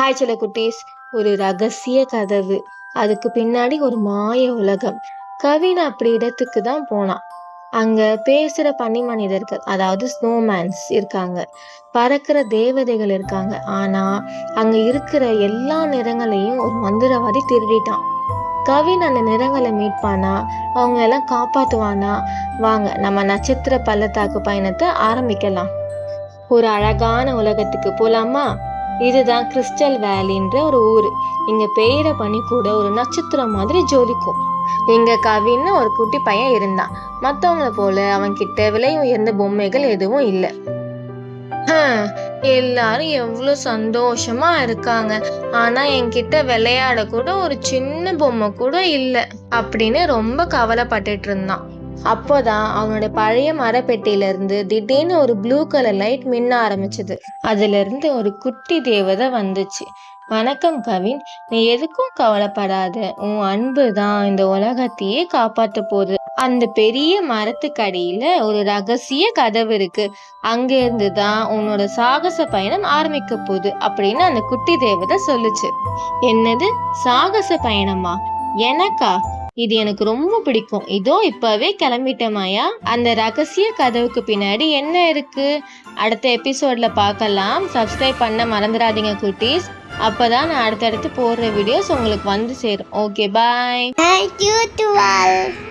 Hi சில குட்டீஸ் ஒரு ரகசிய கதவு. அதுக்கு பின்னாடி ஒரு மாய உலகம். கவின் அப்படி இடத்துக்கு தான் போனான். அங்க பேசுற பனி மனிதர்கள் அதாவது ஸ்னோமேன்ஸ் இருக்காங்க. பறக்கிற தேவதைகள் இருக்காங்க. ஆனா அங்க இருக்கிற எல்லா நிறங்களையும் ஒரு மந்திரவாதி திருடிட்டான். கவின் அந்த நிறங்களை மீட் பண்ணா அவங்க எல்லாம் காப்பாத்துவானா? வாங்க நம்ம நட்சத்திர பள்ளத்தாக்கு பயணத்தை ஆரம்பிக்கலாம். ஒரு அழகான உலகத்துக்கு போலாமா? இதுதான் கிறிஸ்டல் வேலின்ற ஒரு ஊர். இங்கே பெய்கிற பனி கூட ஒரு நட்சத்திரம் மாதிரி ஜொலிக்கும். இங்க கவின்னு ஒரு குட்டி பையன் இருந்தான். மத்தவங்கள போல அவன்கிட்ட விலை உயர்ந்த பொம்மைகள் எதுவும் இல்லை. எல்லாரும் எவ்வளவு சந்தோஷமா இருக்காங்க. ஆனா என்கிட்ட விளையாட கூட ஒரு சின்ன பொம்மை கூட இல்லை. அப்படின்னு ரொம்ப கவலைப்பட்டுட்டு இருந்தான். அப்போதான் அவனோட பழைய மரப்பெட்டியிலிருந்து திடீர்னு ஒரு ப்ளூ கலர் லைட் மின்ன ஆரம்பிச்சது. அதுல இருந்து ஒரு குட்டி தேவதை வந்துச்சு. வணக்கம் கவின் நீ எதுக்கும் கவலைப்படாத. உன் அன்பு தான் இந்த உலகத்தையே காப்பாத்த போகுது. அந்த பெரிய மரத்துக்கடியில ஒரு ரகசிய கதவு இருக்கு. அங்கிருந்து தான் உன்னோட சாகச பயணம் ஆரம்பிக்க போகுது அப்படின்னு அந்த குட்டி தேவதை சொல்லுச்சு. என்னது? சாகச பயணமா? எனக்கா? இது எனக்கு ரொம்ப பிடிக்கும். இதோ இப்பவே கிளம்பிட்டமாயா அந்த ரகசிய கதவுக்கு பின்னாடி என்ன இருக்கு? அடுத்த எபிசோட்ல பார்க்கலாம். சப்ஸ்கிரைப் பண்ண மறந்துடாதீங்க குட்டீஸ். அப்பதான் நான் அடுத்தடுத்து போடுற வீடியோஸ் உங்களுக்கு வந்து சேரும். Okay bye Thank you to all.